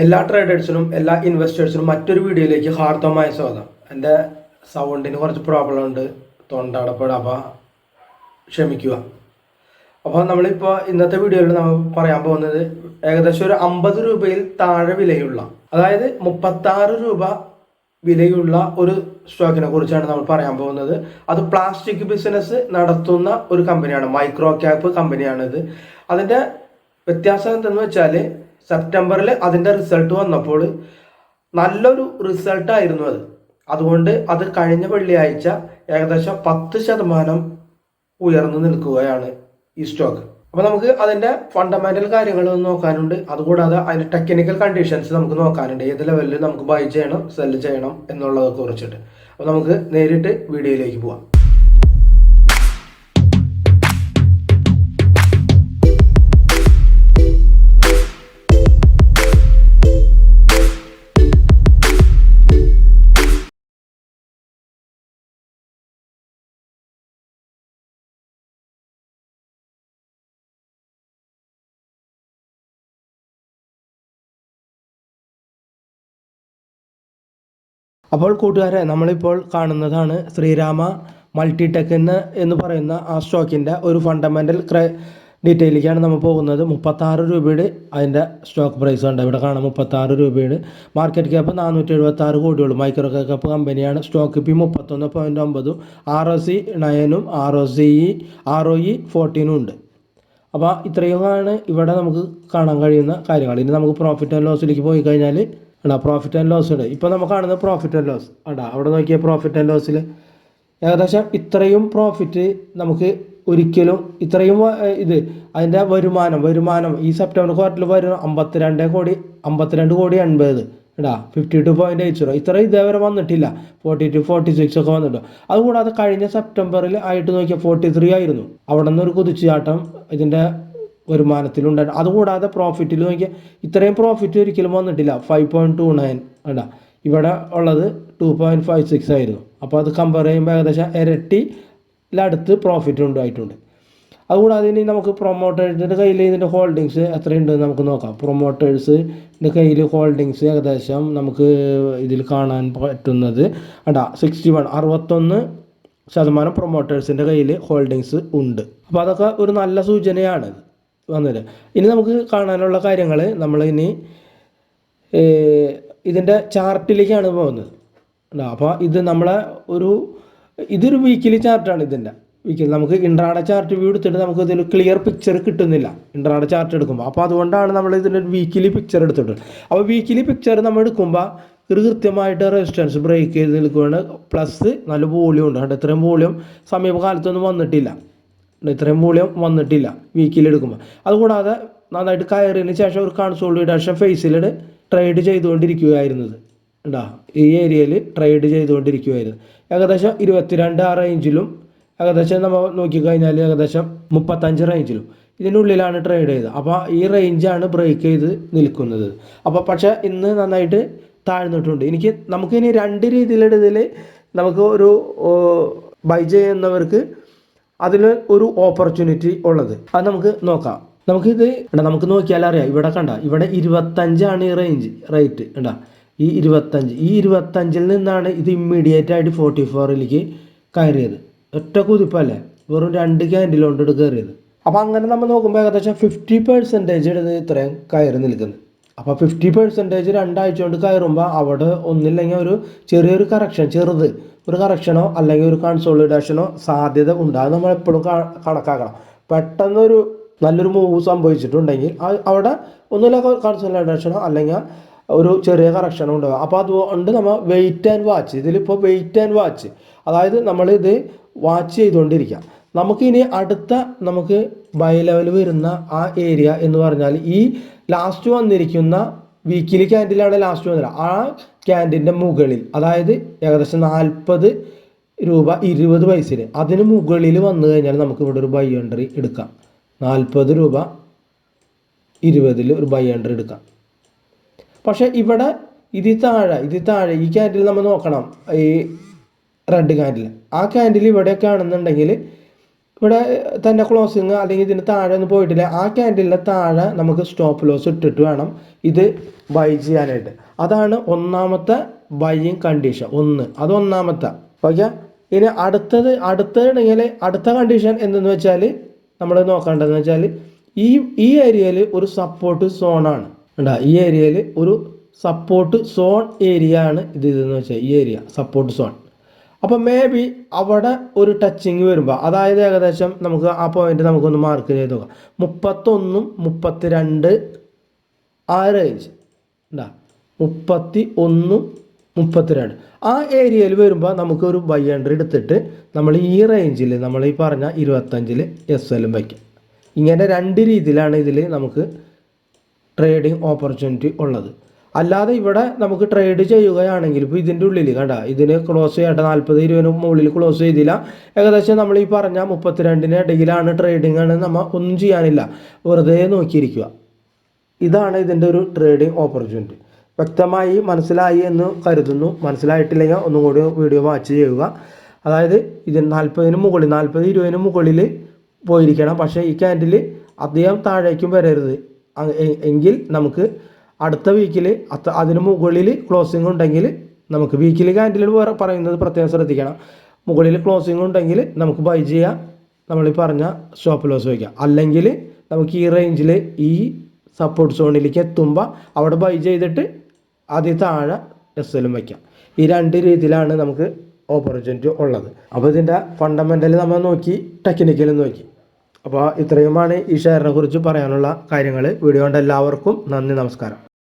എല്ലാ ട്രേഡേഴ്സിനും എല്ലാ ഇൻവെസ്റ്റേഴ്സിനും മറ്റൊരു വീഡിയോയിലേക്ക് ഹാർദമായ സ്വാഗതം. എന്റെ സൗണ്ടിന് കുറച്ച് പ്രോബ്ലം ഉണ്ട്. തൊണ്ടടപ്പട അപ്പോൾ ക്ഷമിക്കുക. അപ്പോൾ നമ്മളിപ്പോൾ ഇന്നത്തെ വീഡിയോയിൽ നമ്മൾ പറയാൻ പോകുന്നത് ഏകദേശം ഒരു അമ്പത് രൂപയിൽ താഴെ വിലയുള്ള അതായത് മുപ്പത്താറ് രൂപ വിലയുള്ള ഒരു സ്റ്റോക്കിനെ കുറിച്ചാണ് നമ്മൾ പറയാൻ പോകുന്നത്. അത് പ്ലാസ്റ്റിക് ബിസിനസ് നടത്തുന്ന ഒരു കമ്പനിയാണ് മൈക്രോ ക്യാപ്പ് കമ്പനിയാണിത് അതിന്റെ വ്യത്യാസം എന്തെന്ന് വെച്ചാൽ സെപ്റ്റംബറിൽ അതിന്റെ റിസൾട്ട് വന്നപ്പോൾ നല്ലൊരു റിസൾട്ടായിരുന്നു അത്. അതുകൊണ്ട് അത് കഴിഞ്ഞ വെള്ളിയാഴ്ച ഏകദേശം പത്ത് ശതമാനം ഉയർന്നു നിൽക്കുകയാണ് ഈ സ്റ്റോക്ക്. അപ്പോൾ നമുക്ക് അതിന്റെ ഫണ്ടമെന്റൽ കാര്യങ്ങൾ നോക്കാനുണ്ട്. അതുകൂടാതെ അതിന്റെ ടെക്നിക്കൽ കണ്ടീഷൻസ് നമുക്ക് നോക്കാനുണ്ട്. ഏത് ലെവലിൽ നമുക്ക് ബൈ ചെയ്യണം സെൽ ചെയ്യണം എന്നുള്ളതൊക്കെ കുറിച്ചിട്ട്. അപ്പോൾ നമുക്ക് നേരിട്ട് വീഡിയോയിലേക്ക് പോവാം. അപ്പോൾ കൂട്ടുകാരെ നമ്മളിപ്പോൾ കാണുന്നതാണ് ശ്രീരാമ മൾട്ടിടെക് എന്ന് എന്ന് പറയുന്ന ആ സ്റ്റോക്കിന്റെ ഒരു ഫണ്ടമെന്റൽ ക്രൈ ഡീറ്റെയിലേക്കാണ് നമ്മൾ പോകുന്നത്. മുപ്പത്താറ് രൂപയുടെ അതിന്റെ സ്റ്റോക്ക് പ്രൈസ് ഉണ്ട് ഇവിടെ കാണാം മുപ്പത്താറ് രൂപയുടെ. മാർക്കറ്റ് ക്യാപ്പ് നാനൂറ്റി എഴുപത്തി ആറ് കോടിയുള്ളൂ മൈക്രോ ക്യാപ്പ് കമ്പനിയാണ് സ്റ്റോക്ക് പി മുപ്പത്തൊന്ന് പോയിന്റ് ഒമ്പതും R O C നയനും R O C R O E ഫോർട്ടീനും ഉണ്ട്. അപ്പോൾ ഇത്രയുമാണ് ഇവിടെ നമുക്ക് കാണാൻ കഴിയുന്ന കാര്യങ്ങൾ. ഇനി നമുക്ക് പ്രോഫിറ്റ് ആൻഡ് ലോസിലേക്ക് പോയി കഴിഞ്ഞാൽ എടാ പ്രോഫിറ്റ് ആൻഡ് ലോസ് ഉണ്ട് ഇപ്പോൾ നമുക്ക് കാണുന്നത് പ്രോഫിറ്റ് ആൻഡ് ലോസ് എടാ അവിടെ നോക്കിയ പ്രോഫിറ്റ് ആൻഡ് ലോസിൽ ഏകദേശം ഇത്രയും പ്രോഫിറ്റ് നമുക്ക് ഒരിക്കലും ഇത്രയും ഇത് അതിന്റെ വരുമാനം വരുമാനം ഈ സെപ്റ്റംബർ ക്വാർട്ടറിൽ വരുന്ന അമ്പത്തിരണ്ട് കോടി അമ്പത്തിരണ്ട് കോടി എൺപത് എടാ fifty two point eight zero ഇത്ര ഇതേവരെ വന്നിട്ടില്ല. ഫോർട്ടി ടു ഫോർട്ടി സിക്സ് ഒക്കെ വന്നിട്ടോ അതുകൂടാതെ കഴിഞ്ഞ സെപ്റ്റംബറിൽ ആയിട്ട് നോക്കിയാൽ ഫോർട്ടി ത്രീ ആയിരുന്നു. അവിടെ നിന്ന് ഒരു കുതിച്ചുചാട്ടം ഇതിന്റെ വരുമാനത്തിലുണ്ടായിരുന്നു അതുകൂടാതെ പ്രോഫിറ്റിൽ നോക്കിയാൽ ഇത്രയും പ്രോഫിറ്റ് ഒരിക്കലും വന്നിട്ടില്ല. ഫൈവ് പോയിന്റ് ടു നയൻ അല്ല ഇവിടെ ഉള്ളത് ടു പോയിന്റ് ഫൈവ് സിക്സ് ആയിരുന്നു. അപ്പോൾ അത് കമ്പയർ ചെയ്യുമ്പോൾ ഏകദേശം ഇരട്ടിയിലടുത്ത് പ്രോഫിറ്റ് ഉണ്ടായിട്ടുണ്ട് അതുകൂടാതെ ഇനി നമുക്ക് പ്രൊമോട്ടേഴ്സിന്റെ കയ്യിൽ ഇതിന്റെ ഹോൾഡിങ്സ് എത്രയുണ്ടെന്ന് നമുക്ക് നോക്കാം. പ്രൊമോട്ടേഴ്സിന്റെ കയ്യിൽ ഹോൾഡിങ്സ് ഏകദേശം നമുക്ക് ഇതിൽ കാണാൻ പറ്റുന്നത് അടാ സിക്സ്റ്റി വൺ അറുപത്തൊന്ന് ശതമാനം പ്രൊമോട്ടേഴ്സിന്റെ കയ്യിൽ ഹോൾഡിങ്സ് ഉണ്ട്. അപ്പോൾ അതൊക്കെ ഒരു നല്ല സൂചനയാണ്. വന്നത്. ഇനി നമുക്ക് കാണാനുള്ള കാര്യങ്ങൾ നമ്മൾ ഇനി ഇതിന്റെ ചാർട്ടിലേക്കാണ് പോകുന്നത്. അപ്പോൾ ഇത് നമ്മളെ ഒരു ഇതൊരു വീക്കിലി ചാർട്ടാണ് ഇതിന്റെ വീക്കിലി നമുക്ക് ഇൻട്രാഡ ചാർട്ട് വ്യൂ എടുത്തിട്ട് നമുക്ക് ഇതിൽ ക്ലിയർ പിക്ചർ കിട്ടുന്നില്ല. ഇൻട്രാഡ ചാർട്ട് എടുക്കുമ്പോൾ അപ്പോൾ അതുകൊണ്ടാണ് നമ്മൾ ഇതിന്റെ വീക്കിലി പിക്ചർ എടുത്തിട്ട് അപ്പോൾ വീക്കിലി പിക്ചർ നമ്മൾ എടുക്കുമ്പോൾ ഇത് കൃത്യമായിട്ട് റെസിസ്റ്റൻസ് ബ്രേക്ക് ചെയ്ത് നിൽക്കുകയാണ് പ്ലസ് നല്ല വോളിയം ഉണ്ട്. കണ്ടോ? ഇത്രയും വോളിയം സമീപകാലത്തൊന്നും വന്നിട്ടില്ല. ഇത്രയും മൂല്യം വന്നിട്ടില്ല വീക്കിൽ എടുക്കുമ്പോൾ അതുകൂടാതെ നന്നായിട്ട് കയറിയതിന് ശേഷം ഒരു കൺസോളിഡേഷൻ ഫേസിൽ ട്രേഡ് ചെയ്തുകൊണ്ടിരിക്കുകയായിരുന്നത്. ഉണ്ടാ ഈ ഏരിയയിൽ ട്രേഡ് ചെയ്തുകൊണ്ടിരിക്കുകയായിരുന്നു. ഏകദേശം ഇരുപത്തിരണ്ട് ആ റേഞ്ചിലും ഏകദേശം നമ്മൾ നോക്കിക്കഴിഞ്ഞാൽ ഏകദേശം മുപ്പത്തഞ്ച് റേഞ്ചിലും ഇതിനുള്ളിലാണ് ട്രേഡ് ചെയ്തത്. അപ്പോൾ ഈ റേഞ്ചാണ് ബ്രേക്ക് ചെയ്ത് നിൽക്കുന്നത്. അപ്പോൾ പക്ഷേ ഇന്ന് നന്നായിട്ട് താഴ്ന്നിട്ടുണ്ട്. എനിക്ക് നമുക്കിനി രണ്ട് രീതിയിലെടുതിൽ നമുക്ക് ഒരു ബൈ ചെയ്യുന്നവർക്ക് അതിൽ ഒരു ഓപ്പർച്യൂണിറ്റി ഉള്ളത്. അത് നമുക്ക് നോക്കാം. നമുക്കിത് എടാ നമുക്ക് നോക്കിയാൽ അറിയാം. ഇവിടെ കണ്ട ഇവിടെ ഇരുപത്തഞ്ചാണ് ഈ റേഞ്ച് റേറ്റ് ഉണ്ടാ ഈ ഇരുപത്തഞ്ച് ഈ ഇരുപത്തഞ്ചിൽ നിന്നാണ് ഇത് ഇമ്മീഡിയറ്റ് ആയിട്ട് ഫോർട്ടി ഫോറിലേക്ക് കയറിയത്. ഒറ്റ കുതിപ്പല്ലേ? വെറും രണ്ട് ക്യാൻഡിൽ കൊണ്ട് കയറിയത്. അപ്പോൾ അങ്ങനെ നമ്മൾ നോക്കുമ്പോൾ ഏകദേശം ഫിഫ്റ്റി പെർസെന്റേജ് ഇത് ഇത്രയും കയറി നിൽക്കുന്നത് അപ്പോൾ ഫിഫ്റ്റി പെർസെന്റേജ് രണ്ടാഴ്ച കൊണ്ട് കയറുമ്പോൾ അവിടെ ഒന്നില്ലെങ്കിൽ ഒരു ചെറിയൊരു കറക്ഷൻ ചെറുത്. ഒരു കറക്ഷനോ അല്ലെങ്കിൽ ഒരു കൺസോളിഡേഷനോ സാധ്യത ഉണ്ട്. അത് നമ്മൾ എപ്പോഴും കണക്കാക്കണം. പെട്ടെന്നൊരു നല്ലൊരു മൂവ് സംഭവിച്ചിട്ടുണ്ടെങ്കിൽ അവിടെ ഒന്നുമില്ല കൺസോളിഡേഷനോ അല്ലെങ്കിൽ ഒരു ചെറിയ കറക്ഷനോ ഉണ്ടാകും അപ്പോൾ അതുകൊണ്ട് നമ്മൾ വെയിറ്റ് ആൻഡ് വാച്ച് ഇതിലിപ്പോൾ വെയിറ്റ് ആൻഡ് വാച്ച് അതായത് നമ്മളിത് വാച്ച് ചെയ്തുകൊണ്ടിരിക്കുക. നമുക്കിനി അടുത്ത നമുക്ക് ബൈ ലെവൽ വരുന്ന ആ ഏരിയ എന്ന് പറഞ്ഞാൽ ഈ ലാസ്റ്റ് വന്നിരിക്കുന്ന വീക്കിലി ക്യാൻഡിലാണ് ലാസ്റ്റ് വന്നത്. ആ ക്യാൻഡിന്റെ മുകളിൽ അതായത് ഏകദേശം നാൽപ്പത് രൂപ ഇരുപത് പൈസയിൽ അതിന് മുകളിൽ വന്നു കഴിഞ്ഞാൽ നമുക്ക് ഇവിടെ ഒരു ബൈ എൻട്രി എടുക്കാം. നാൽപ്പത് രൂപ ഇരുപതിൽ ഒരു ബൈ എൻട്രി എടുക്കാം. പക്ഷേ ഇവിടെ ഇതിൽ താഴെ ഇതിൽ താഴെ ഈ ക്യാൻഡിൽ നമ്മൾ നോക്കണം ഈ റെഡ് ക്യാൻഡിൽ ആ ക്യാൻഡിൽ ഇവിടെ ആണെന്നുണ്ടെങ്കിൽ ഇവിടെ തന്നെ ക്ലോസിങ് അല്ലെങ്കിൽ ഇതിന് താഴെ ഒന്നും പോയിട്ടില്ല. ആ ക്യാൻഡിലിന്റെ താഴെ നമുക്ക് സ്റ്റോപ്പ് ലോസ് ഇട്ടിട്ട് വേണം ഇത് ബൈ ചെയ്യാനായിട്ട്. അതാണ് ഒന്നാമത്തെ ബൈയിങ് കണ്ടീഷൻ ഒന്ന്. അത് ഒന്നാമത്തെ. ഓക്കെ ഇനി അടുത്തത് അടുത്തതാണെങ്കിൽ അടുത്ത കണ്ടീഷൻ എന്തെന്ന് വെച്ചാൽ നമ്മൾ നോക്കേണ്ടതെന്ന് വെച്ചാൽ ഈ ഈ ഏരിയയിൽ ഒരു സപ്പോർട്ട് സോണാണ് ഉണ്ടാ ഈ ഏരിയയിൽ ഒരു സപ്പോർട്ട് സോൺ ഏരിയ ആണ് ഇത് ഇതെന്ന് വെച്ചാൽ ഈ ഏരിയ സപ്പോർട്ട് സോൺ അപ്പോൾ മേ ബി അവിടെ ഒരു ടച്ചിങ് വരുമ്പോൾ അതായത് ഏകദേശം നമുക്ക് ആ പോയിന്റ് നമുക്കൊന്ന് മാർക്ക് ചെയ്ത് നോക്കാം. മുപ്പത്തൊന്നും മുപ്പത്തി രണ്ട് ആ റേഞ്ച് ഉണ്ടാ മുപ്പത്തി ഒന്നും മുപ്പത്തിരണ്ട്. ആ ഏരിയയിൽ വരുമ്പോൾ നമുക്ക് ഒരു ബൈ എൻട്രി എടുത്തിട്ട് നമ്മൾ ഈ റേഞ്ചിൽ നമ്മൾ ഈ പറഞ്ഞ ഇരുപത്തഞ്ചിൽ എസ് എല്ലും വയ്ക്കാം. ഇങ്ങനെ രണ്ട് രീതിയിലാണ് ഇതിൽ നമുക്ക് ട്രേഡിംഗ് ഓപ്പർച്യൂണിറ്റി ഉള്ളത്. അല്ലാതെ ഇവിടെ നമുക്ക് ട്രേഡ് ചെയ്യുകയാണെങ്കിൽ ഇപ്പോൾ ഇതിന്റെ ഉള്ളിൽ കണ്ട ഇതിന് ക്ലോസ് ചെയ്യേണ്ട നാൽപ്പത് ഇരുപതിന് മുകളിൽ ക്ലോസ് ചെയ്തില്ല. ഏകദേശം നമ്മൾ ഈ പറഞ്ഞ മുപ്പത്തിരണ്ടിന് ഇടയിലാണ് ട്രേഡിംഗ് ആണ് നമ്മൾ ഒന്നും ചെയ്യാനില്ല. വെറുതെ നോക്കിയിരിക്കുക. ഇതാണ് ഇതിന്റെ ഒരു ട്രേഡിംഗ് ഓപ്പർച്യൂണിറ്റി വ്യക്തമായി മനസ്സിലായി എന്ന് കരുതുന്നു. മനസ്സിലായിട്ടില്ലെങ്കിൽ ഒന്നും കൂടി വീഡിയോ വാച്ച് ചെയ്യുക. അതായത് ഇതിന് നാൽപ്പതിന് മുകളിൽ നാൽപ്പത് ഇരുപതിന് മുകളിൽ പോയിരിക്കണം. പക്ഷേ ഈ ക്യാൻഡിൽ അധികം താഴേക്കും വരരുത്. എങ്കിൽ നമുക്ക് അടുത്ത വീക്കിൽ അത്ത അതിന് മുകളിൽ ക്ലോസിംഗ് ഉണ്ടെങ്കിൽ നമുക്ക് വീക്കിലി ക്യാൻഡിൽ പറയുന്നത് പ്രത്യേകം ശ്രദ്ധിക്കണം. മുകളിൽ ക്ലോസിംഗ് ഉണ്ടെങ്കിൽ നമുക്ക് ബൈ ചെയ്യാം. നമ്മൾ പറഞ്ഞ സ്റ്റോപ്പ് ലോസ് വയ്ക്കാം അല്ലെങ്കിൽ നമുക്ക് ഈ റേഞ്ചിൽ ഈ സപ്പോർട്ട് സോണിലേക്ക് എത്തുമ്പോൾ അവിടെ ബൈ ചെയ്തിട്ട് അതിൽ താഴെ എസ് എല്ലും വയ്ക്കാം ഈ രണ്ട് രീതിയിലാണ് നമുക്ക് ഓപ്പർച്യൂണിറ്റി ഉള്ളത്. അപ്പോൾ ഇതിന്റെ ഫണ്ടമെന്റലി നമ്മൾ നോക്കി ടെക്നിക്കലും നോക്കി. അപ്പോൾ ഇത്രയുമാണ് ഈ ഷെയറിനെ കുറിച്ച് പറയാനുള്ള കാര്യങ്ങൾ വീഡിയോ കണ്ട എല്ലാവർക്കും നന്ദി നമസ്കാരം.